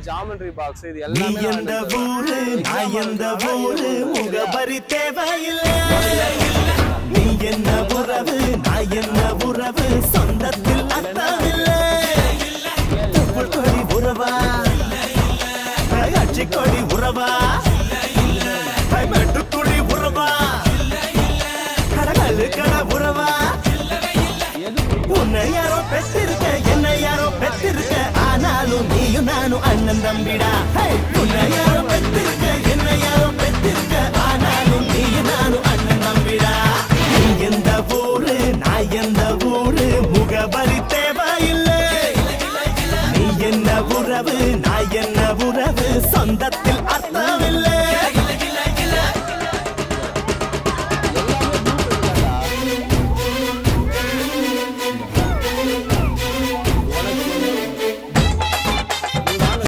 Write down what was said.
Geometry box இது எல்லாமே எந்த ஊரு? நான் எந்த ஊரு? முகவரி தேவையில்லை. நீ என்ன உறவு? நான் என்ன உறவு? சொந்தத்தில் தொப்புள் கொடி உறவா? கட்சி கொடி உறவா? உறவா? கடகழு கட உறவா? உன்னை யாரோ பெற்றிருக்க நானும் அண்ணன் தம்பிடா. உன்னை யாரோ பெற்றிருக்க என்னை யாரோ பெற்றிருக்க ஆனாலும் நீ நானும் அண்ணன் தம்பிடா. நீ எந்த ஊரு நான் எந்த ஊரு முகபரி தேவையில்லை. நீ என்ன உறவு நான் என்ன உறவு சொந்தத்தில்